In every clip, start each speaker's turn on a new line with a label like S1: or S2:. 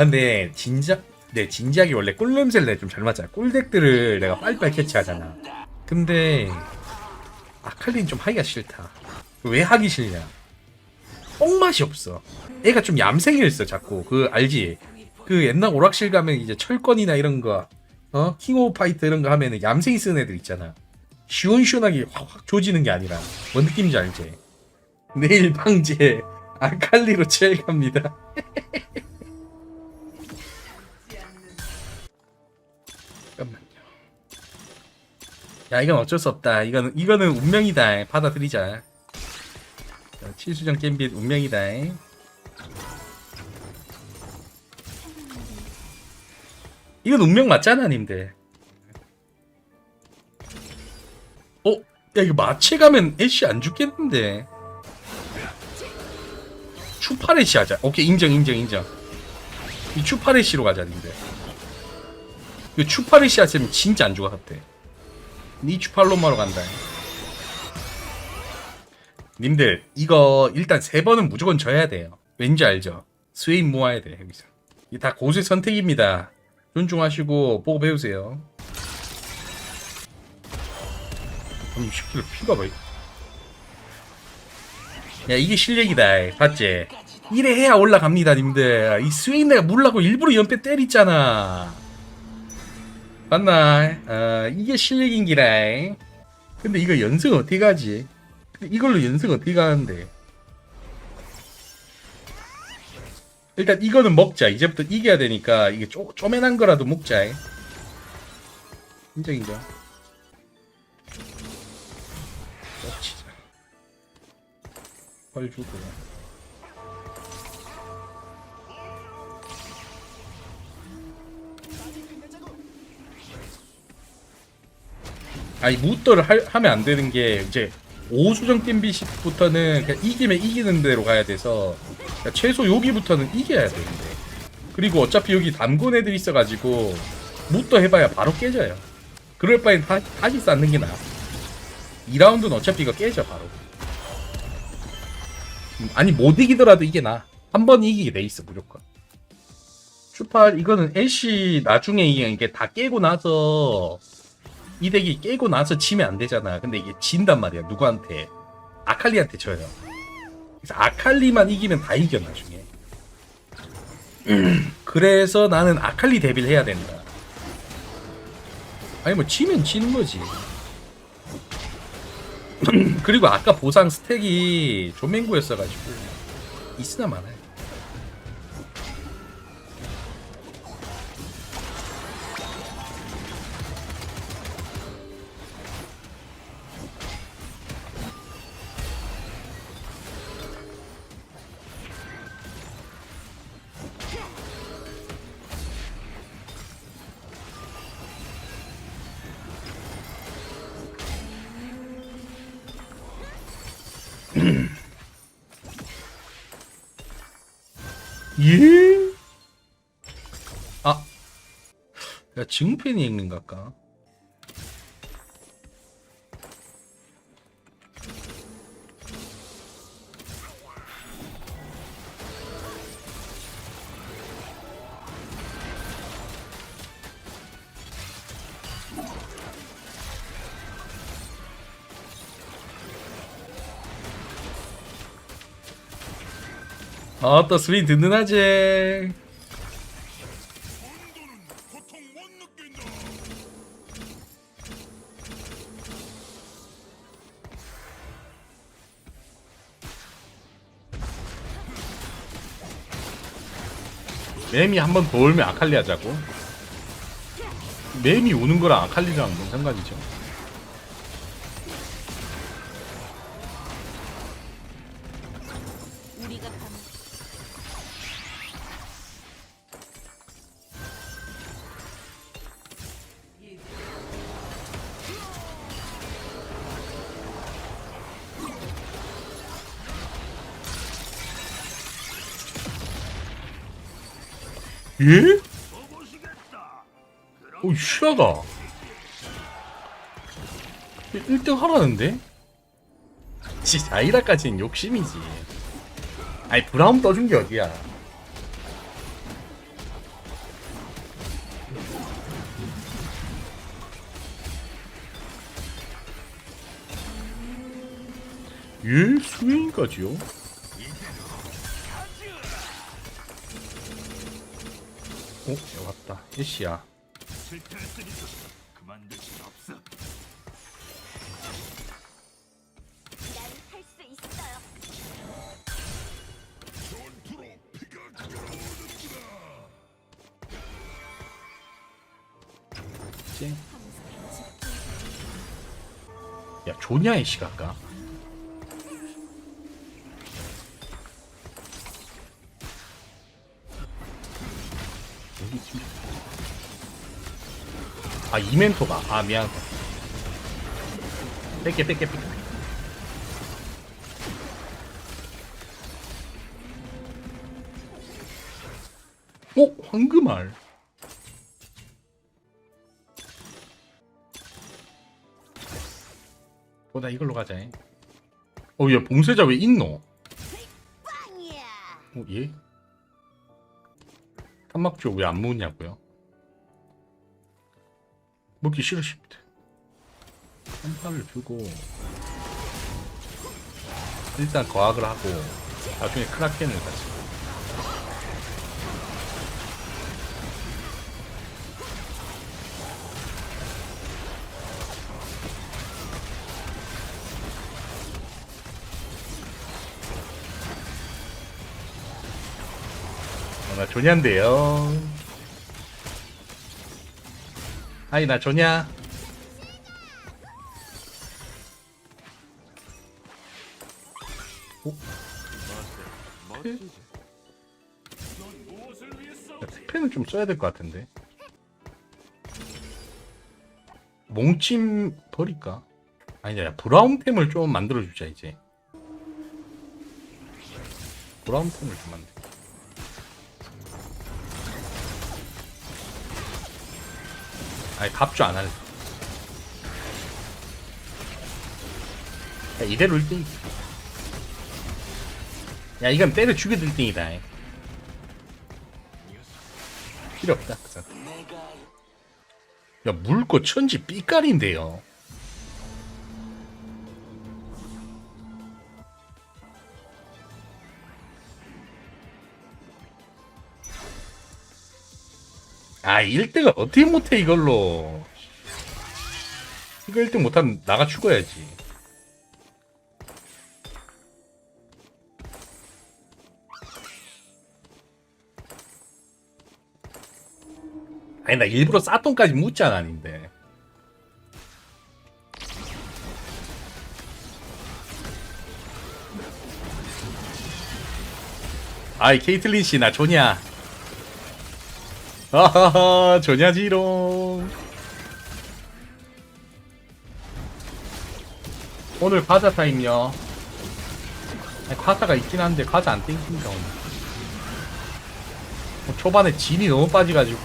S1: 아 근데 진작 네 진지하게 원래 꿀 냄새를 내가 좀잘 맞아. 꿀덱들을 내가 빨리빨리 캐치하잖아. 근데 아칼리는 좀 하기가 싫다. 왜 하기 싫냐? 뽕맛이 없어. 애가 좀 얌생이었어 자꾸. 그 알지? 그 옛날 오락실 가면 이제 철권이나 이런 거, 어 킹 오브 파이터 이런 거 하면은 얌생이 쓰는 애들 있잖아. 시원시원하게 확확 조지는 게 아니라 뭔 느낌인지 알지? 내일 방제 아칼리로 제일 갑니다. 야 이건 어쩔 수 없다. 이거는 이거는 운명이다. 받아들이자. 자, 칠수정 겜빗 운명이다. 이건 운명 맞잖아, 님들. 어? 야 이거 마체 가면 애쉬 안 죽겠는데. 추파레시 하자. 오케이 인정 인정 인정. 이 추파레시로 가자, 님들. 이 추파레시 하면 진짜 안 죽었대. 니 추 팔로마로 간다. 님들 이거 일단 세 번은 무조건 져야 돼요. 왠지 알죠? 스웨인 모아야 돼 여기서. 이다 고수의 선택입니다. 존중하시고 보고 배우세요. 아니 10kg 피가 뭐? 야 이게 실력이다. 봤지? 이래 해야 올라갑니다, 님들. 이 스웨인 내가 물라고 일부러 연패 때리잖아. 맞나? 어, 이게 실력인 기라. 근데 이거 연승 어떻게 가지? 이걸로 연승 어떻게 가는데? 일단 이거는 먹자. 이제부터 이겨야 되니까 이게 쪼, 쪼맨한 거라도 먹자. 인정 인정. 먹치자. 헐 주고. 아니 무더를 할- 하면 안 되는 게 이제 오수정 겜비시부터는 그냥 이기면 이기는 대로 가야 돼서 그러니까 최소 여기부터는 이겨야 되는데. 그리고 어차피 여기 담군 애들 있어가지고 무더 해봐야 바로 깨져요. 그럴 바엔 다, 다시 쌓는 게 나아. 2라운드는 어차피 이거 깨져 바로. 음, 아니 못 이기더라도 이게 나 한 번 이기게 돼 있어 무조건. 슈팔 이거는 애쉬 나중에 이게 다 깨고 나서 이 덱이 깨고 나서 치면 안 되잖아. 근데 이게 진단 말이야. 누구한테? 아칼리한테 져요. 그래서 아칼리만 이기면 다 이겨 나중에. 그래서 나는 아칼리 대비를 해야 된다. 아니 뭐 치면 치는 거지. 그리고 아까 보상 스택이 조맹구였어가지고 있으나 마나요. 야 증팬이 읽는 걸까? 아또 스윈 든든하지. 맴이 한 번 더 울면 아칼리 하자고. 맴이 우는 거랑 아칼리랑 뭔 상관이죠? 예? 어, 오, 쉬하다. 1등 하라는데? 지 자이라까지는 욕심이지. 아니, 브라움 떠준 게 어디야. 예? 스윙까지요?
S2: 있어요.
S1: 쨍. 야 애쉬 갈까? 아 이멘토가 아 미안 뺄게 뺄게 뺄게 어? 황금알 어나 이걸로 가자 어야 봉쇄자 왜 있노? 어 예? 탄막주 왜안 먹냐고요? 먹기 싫어 싶대 한 판을 주고 일단 거학을 하고 나중에 크라켄을 가지 어, 나 조냐인데요 아이 나 조냐
S3: 위해서?
S1: 스펜을 좀 써야 될 것 같은데 몽침 버릴까? 아니다 야 브라운템을 좀 만들어주자 이제 브라운템을 좀 만들 아니 갑주 안 할래 야 이대로 1등. 야 이건 때려 죽여도 1등이다. 필요 없다 그 사람. 야 물고 천지 삐깔인데요 아 1등을 어떻게 못해 이걸로? 이거 1등 못하면 나가 죽어야지. 아니 나 일부러 싸똥까지 묻잖아 아닌데. 아이 케이틀린 씨나 조냐 아하하 조냐지롱. 오늘 과자 타임요. 아니, 과자가 있긴 한데 과자 안 땡긴다 오늘. 뭐 초반에 진이 너무 빠지가지고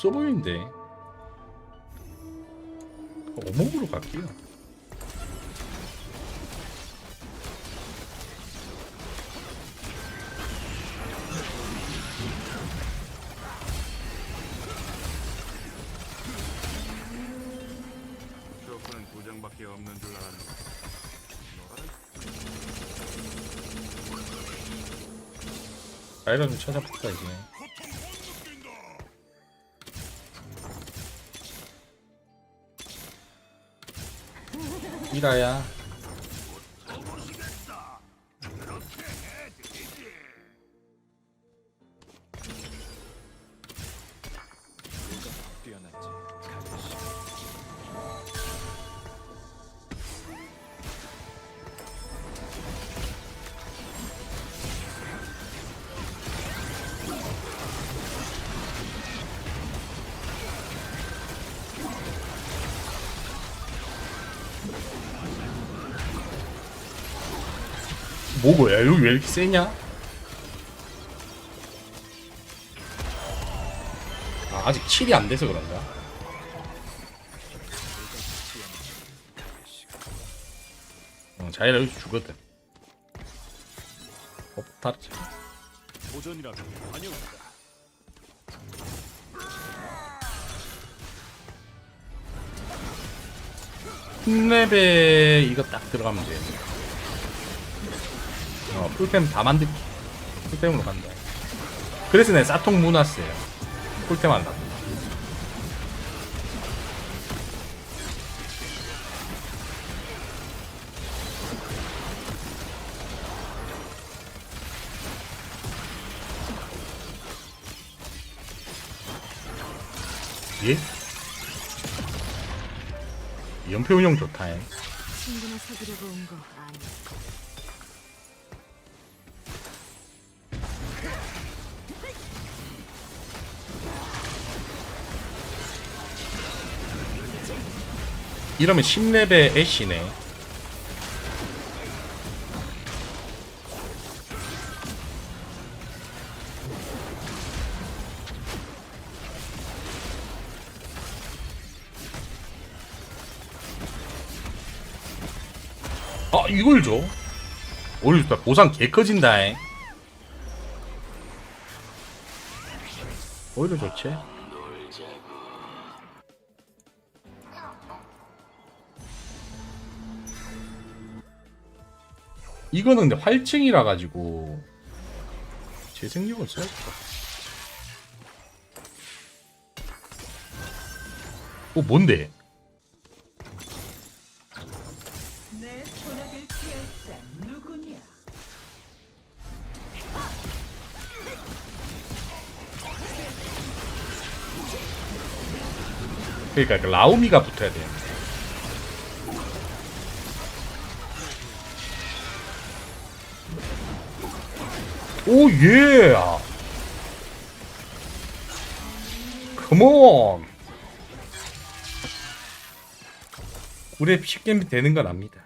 S1: 없어 보이는데. 어묵으로 갈게요.
S3: 쇼크는 두 장밖에 없는 줄 아는.
S1: 아이라 좀 찾아볼까 이제 이라 뭐 뭐야 여기 왜 이렇게 세냐? 아, 아직 7이 안 돼서 그런가? 어, 자이라 여기서 죽었대. 법탈.
S3: 도전이라 환영합니다.
S1: 랩에 이거 딱 들어가면 돼. 어, 풀템 다 만들기. 풀템으로 간다. 그래서 내 싸통 무났어요. 풀템 한다. 예? 연패 운영 좋다. 잉.
S2: 친구나 사귀려고 온 거 아니야.
S1: 이러면 10렙의 애쉬네. 아 이걸 줘? 좋다. 보상 개 커진다잉. 오히려 좋지. 이거는 근데 활증이라 가지고 재생력을 써야겠다. 어 뭔데? 그러니까 그 라우미가 붙어야 돼. 오 예. 컴온. 우리 쉽게 되는 건 압니다.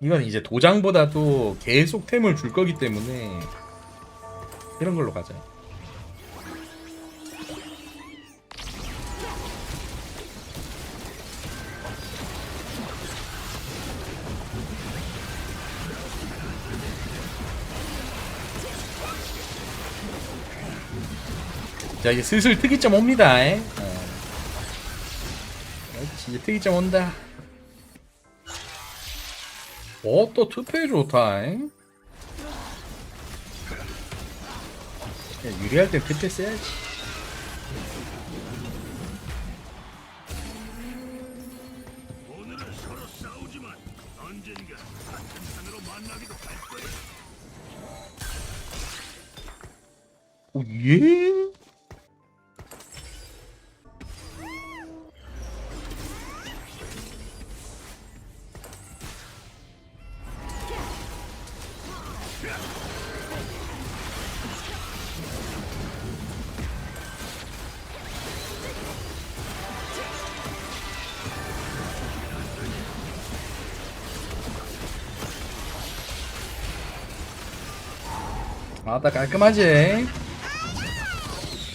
S1: 이건 이제 도장보다도 계속 템을 줄 거기 때문에 이런 걸로 가자. 자 이제 슬슬 특이점 옵니다. 에? 어. 이제 특이점 온다. 어또 투페 좋다. 에? 야, 유리할 땐 투페 써야지.
S3: 오늘
S1: 아나 깔끔하지?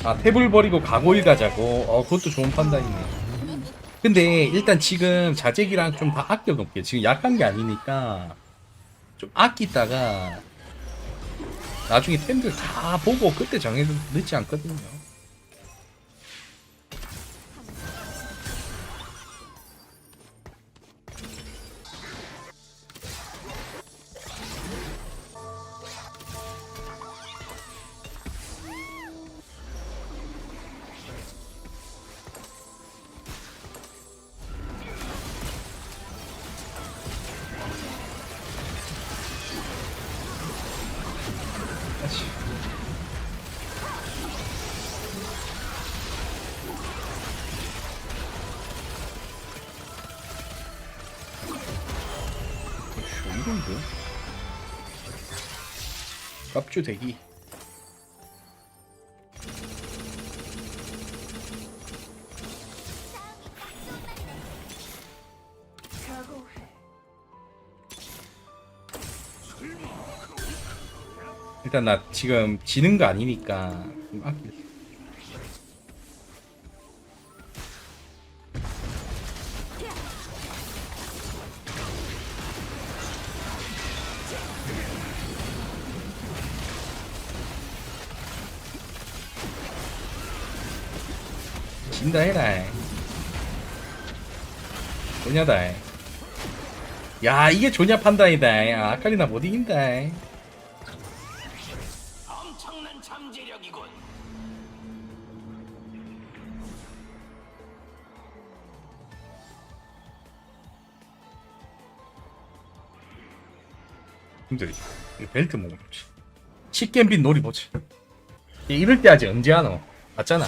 S1: 아 탭을 버리고 가고일 가자고. 어 그것도 좋은 판단이네. 근데 일단 지금 자재기랑 좀 다 아껴 놓을게. 지금 약한 게 아니니까 좀 아끼다가 나중에 템들 다 보고 그때 정해도 늦지 않거든요 깝주 대기. 일단 나 지금 지는 거 아니니까 좀 아낄 게. 진다 해라. 조냐다. 야 이게 조냐 판단이다. 야, 아칼리나 못 이긴다.
S4: 엄청난 잠재력이군.
S1: 힘들이 이 벨트 먹으면 좋지. 식겜빈 놀이 보지. 이럴 때 하지 언제 하노? 맞잖아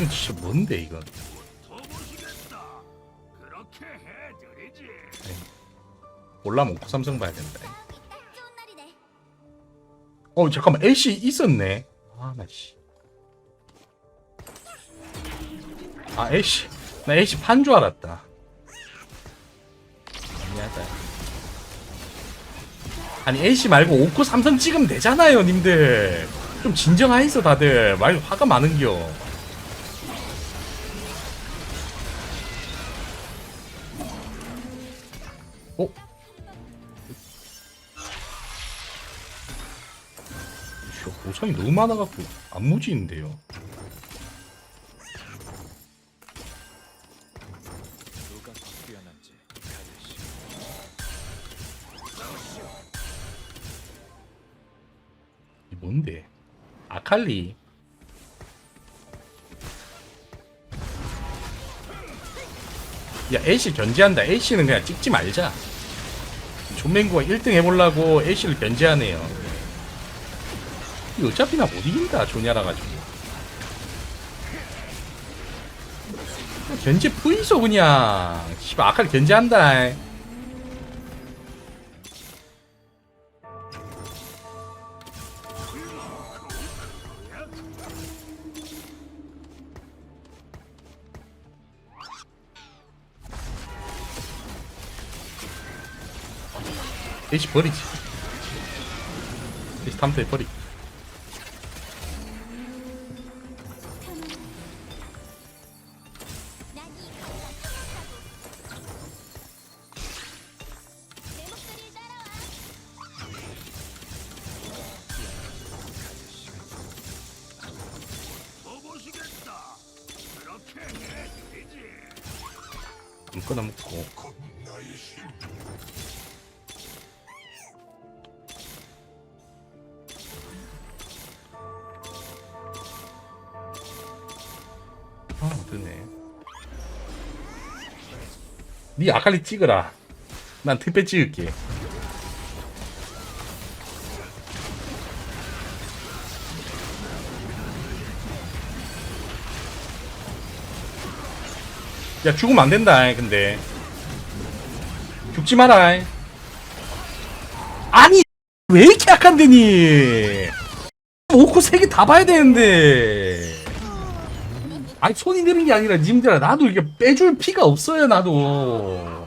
S1: 이건 진짜 뭔데 이건?
S3: 더 보시겠다. 그렇게 해드리지.
S1: 올라면 고 삼성 봐야 된다. 어 잠깐만. 애쉬 있었네. 아나 씨. 아 애쉬. 나 애쉬 판 줄 알았다. 미안하다. 아니 애쉬 말고 오코 삼성 찍으면 되잖아요 님들. 좀 진정하이소 다들. 말 화가 많은겨 씨, 보상이 너무 많아갖고 안 무지인데요.
S3: 누가 더 뛰어난지 가르시.
S1: 이 뭔데? 아칼리. 야, 애쉬 견제한다. 애쉬는 그냥 찍지 말자. 존맹구가 1등 해보려고 애쉬를 견제하네요. 이거 어차피 나 못 이긴다. 조냐라 가지고. 견제 뿌이소 그냥. 씨발 아칼리 견제한다. 애쉬 버리지. 애쉬 탐터에 버리.
S3: 더
S1: 니 아칼리 찍어라. 난 특배 찍을게. 야, 죽으면 안 된다, 근데. 죽지 마라. 아니, 왜 이렇게 약한데니? 오코 세개다 봐야 되는데. 아니, 손이 느는 게 아니라, 님들아, 나도 이게 빼줄 피가 없어요, 나도.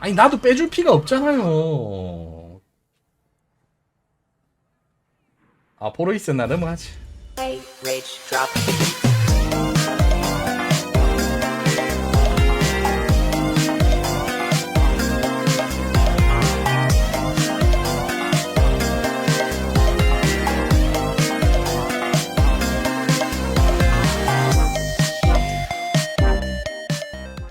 S1: 아니, 나도 빼줄 피가 없잖아요. 아, 보러 있었나? 넘어가지.